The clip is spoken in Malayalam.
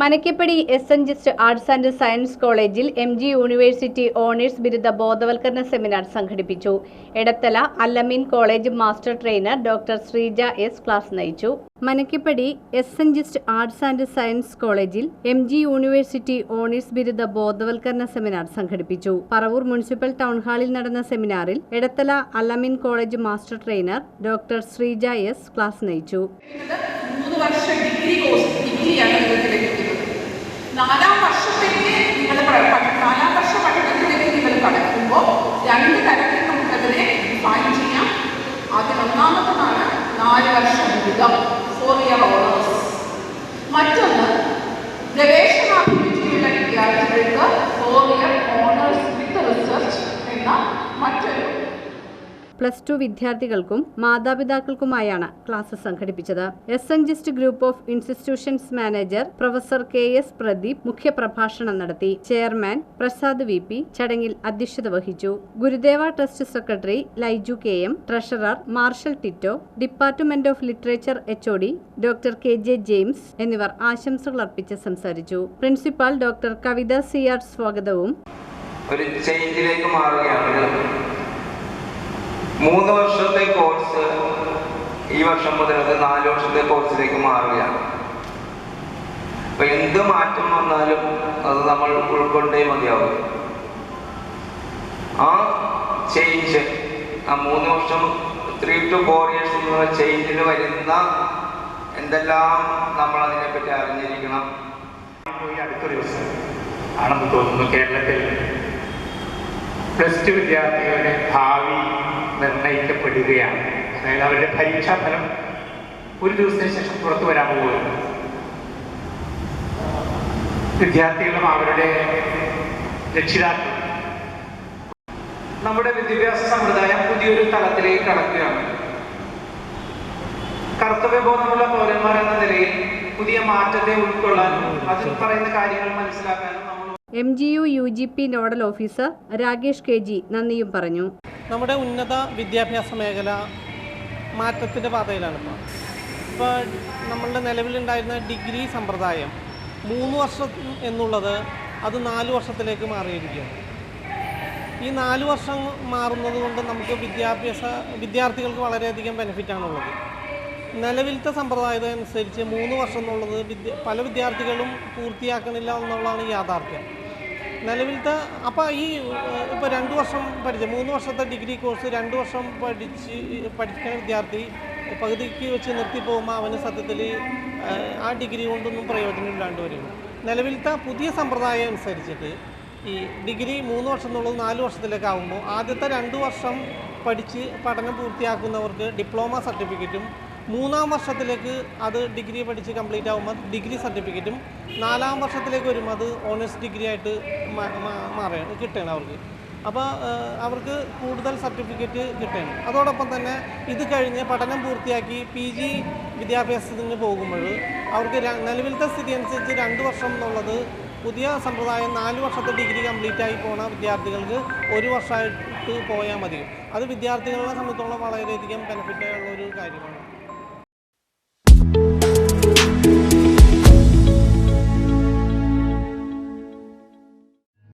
Manakkappadi S N GIST arts and science കോളേജിൽ എം ജി യൂണിവേഴ്സിറ്റി ഓണേഴ്സ് ബിരുദ ബോധവൽക്കരണ സെമിനാർ സംഘടിപ്പിച്ചു. Edathala Alameen college master trainer doctor Sreeja S class നയിച്ചു. Manakkappadi S N GIST arts and science കോളേജിൽ എം ജി യൂണിവേഴ്സിറ്റി ഓണേഴ്സ് ബിരുദ ബോധവൽക്കരണ സെമിനാർ സംഘടിപ്പിച്ചു. പറവൂർ മുനിസിപ്പൽ ടൗൺ ഹാളിൽ നടന്ന സെമിനാറിൽ Edathala Alameen college master trainer doctor Sreeja S class നയിച്ചു. വർഷ ഡിഗ്രി കോഴ്സ് രണ്ട് തരത്തിൽ നമുക്കതിനെ ഡിഫൈൻ ചെയ്യാം. ഒന്നാമത്തതാണ് നാല് വർഷം ബിരുദം. ഫോർ ഇയർ ഓണേഴ്സ് മറ്റൊന്ന് ഗവേഷണാഭിരുചിയുള്ള വിദ്യാർത്ഥികൾക്ക് four year honours with research എന്ന മറ്റൊരു പ്ലസ് ടു വിദ്യാർത്ഥികൾക്കും മാതാപിതാക്കൾക്കുമായാണ് ക്ലാസ് സംഘടിപ്പിച്ചത്. S N GIST group of institutions manager professor K S Pradeep മുഖ്യപ്രഭാഷണം നടത്തി. ചെയർമാൻ പ്രസാദ് വി പി ചടങ്ങിൽ അധ്യക്ഷത വഹിച്ചു. Gurudeva trust secretary Laiju K M treasurer Marshal Tito department of literature H O D doctor K J James എന്നിവർ ആശംസകൾ അർപ്പിച്ച് സംസാരിച്ചു. Principal doctor Kavitha C R സ്വാഗതവും. ഒരു ചേഞ്ചിലേക്ക് മാറുകയാണ്. മൂന്ന് വർഷത്തെ കോഴ്സ് ഈ വർഷം മുതൽ അത് നാല് വർഷത്തെ കോഴ്സിലേക്ക് മാറുകയാണ്. അപ്പൊ എന്ത് മാറ്റം വന്നാലും അത് നമ്മൾ ഉൾക്കൊണ്ടേ മതിയാവും. ആ ചേഞ്ച് ആ മൂന്ന് വർഷം ത്രീ ടു ഫോർ ഇയേഴ്സ് എന്നുള്ള ചേഞ്ചിൽ വരുന്ന എന്തെല്ലാം നമ്മൾ അതിനെപ്പറ്റി അറിഞ്ഞിരിക്കണം. അടുത്ത ദിവസം. ആണെന്ന് തോന്നുന്നു കേരളത്തിൽ പ്ലസ് ടു വിദ്യാർത്ഥികളുടെ ഭാവി നിർണയിക്കപ്പെടുകയാണ്. അതായത് അവരുടെ പരീക്ഷാഫലം ഒരു ദിവസത്തിന് ശേഷം പുറത്തു വരാൻ പോകുന്നു. വിദ്യാർത്ഥികളും അവരുടെ രക്ഷിതാക്കളും. നമ്മുടെ വിദ്യാഭ്യാസ സമ്പ്രദായം പുതിയൊരു തലത്തിലേക്ക് കടക്കുകയാണ്. കർത്തവ്യബോധമുള്ള പൗരന്മാർ എന്ന നിലയിൽ പുതിയ മാറ്റത്തെ ഉൾക്കൊള്ളാനും അതിൽ പറയുന്ന കാര്യങ്ങൾ മനസ്സിലാക്കാനും M G U U G P nodal officer Rakesh K G നന്ദിയും പറഞ്ഞു. നമ്മുടെ ഉന്നത വിദ്യാഭ്യാസ മേഖല മാറ്റത്തിന്റെ പാതയിലാണ് ഇപ്പോൾ ഇപ്പോൾ നമ്മളുടെ നിലവിലുണ്ടായിരുന്ന ഡിഗ്രി സമ്പ്രദായം മൂന്ന് വർഷം എന്നുള്ളത് അത് നാല് വർഷത്തിലേക്ക് മാറിയിരിക്കും ഈ നാല് വർഷം മാറുന്നത് കൊണ്ട് നമുക്ക് വിദ്യാഭ്യാസ വിദ്യാർത്ഥികൾക്ക് വളരെയധികം ബെനിഫിറ്റാണുള്ളത്. നിലവിലത്തെ സമ്പ്രദായത്തെ അനുസരിച്ച് മൂന്ന് വർഷം എന്നുള്ളത് വിദ്യ പല വിദ്യാർത്ഥികളും പൂർത്തിയാക്കണില്ല എന്നുള്ളതാണ് യാഥാർത്ഥ്യം. നിലവിലത്തെ അപ്പോൾ ഈ ഇപ്പോൾ രണ്ട് വർഷം പഠിച്ച മൂന്ന് വർഷത്തെ ഡിഗ്രി കോഴ്സ് രണ്ട് വർഷം പഠിച്ച് പഠിക്കുന്ന വിദ്യാർത്ഥി പകുതിക്ക് വെച്ച് നിർത്തി പോകുമ്പോൾ അവന് സത്യത്തിൽ ആ ഡിഗ്രി കൊണ്ടൊന്നും പ്രയോജനമില്ലാണ്ട് വരും നിലവിലത്തെ പുതിയ സമ്പ്രദായം അനുസരിച്ചിട്ട് ഈ ഡിഗ്രി മൂന്ന് വർഷം എന്നുള്ളത് നാല് വർഷത്തിലേക്ക് ആകുമ്പോൾ ആദ്യത്തെ രണ്ട് വർഷം പഠിച്ച് പഠനം പൂർത്തിയാക്കുന്നവർക്ക് ഡിപ്ലോമ സർട്ടിഫിക്കറ്റും മൂന്നാം വർഷത്തിലേക്ക് അത് ഡിഗ്രി പഠിച്ച് കംപ്ലീറ്റ് ആകുമ്പോൾ ഡിഗ്രി സർട്ടിഫിക്കറ്റും നാലാം വർഷത്തിലേക്ക് വരുമ്പോൾ അത് ഓണേഴ്സ് ഡിഗ്രി ആയിട്ട് മാറുകയാണ് കിട്ടുകയാണ് അവർക്ക്. അപ്പോൾ അവർക്ക് കൂടുതൽ സർട്ടിഫിക്കറ്റ് കിട്ടുകയാണ് അതോടൊപ്പം തന്നെ ഇത് കഴിഞ്ഞ് പഠനം പൂർത്തിയാക്കി പി ജി വിദ്യാഭ്യാസത്തിന് പോകുമ്പോൾ അവർക്ക് നിലവിലത്തെ സ്ഥിതി അനുസരിച്ച് രണ്ട് വർഷം എന്നുള്ളത് പുതിയ സമ്പ്രദായം നാല് വർഷത്തെ ഡിഗ്രി കംപ്ലീറ്റ് ആയി പോണ വിദ്യാർത്ഥികൾക്ക് ഒരു വർഷമായിട്ട് പോയാൽ മതി. അത് വിദ്യാർത്ഥികളെ സംബന്ധിച്ചോളം വളരെയധികം ബെനിഫിറ്റ് ഉള്ള ഒരു കാര്യമാണ്.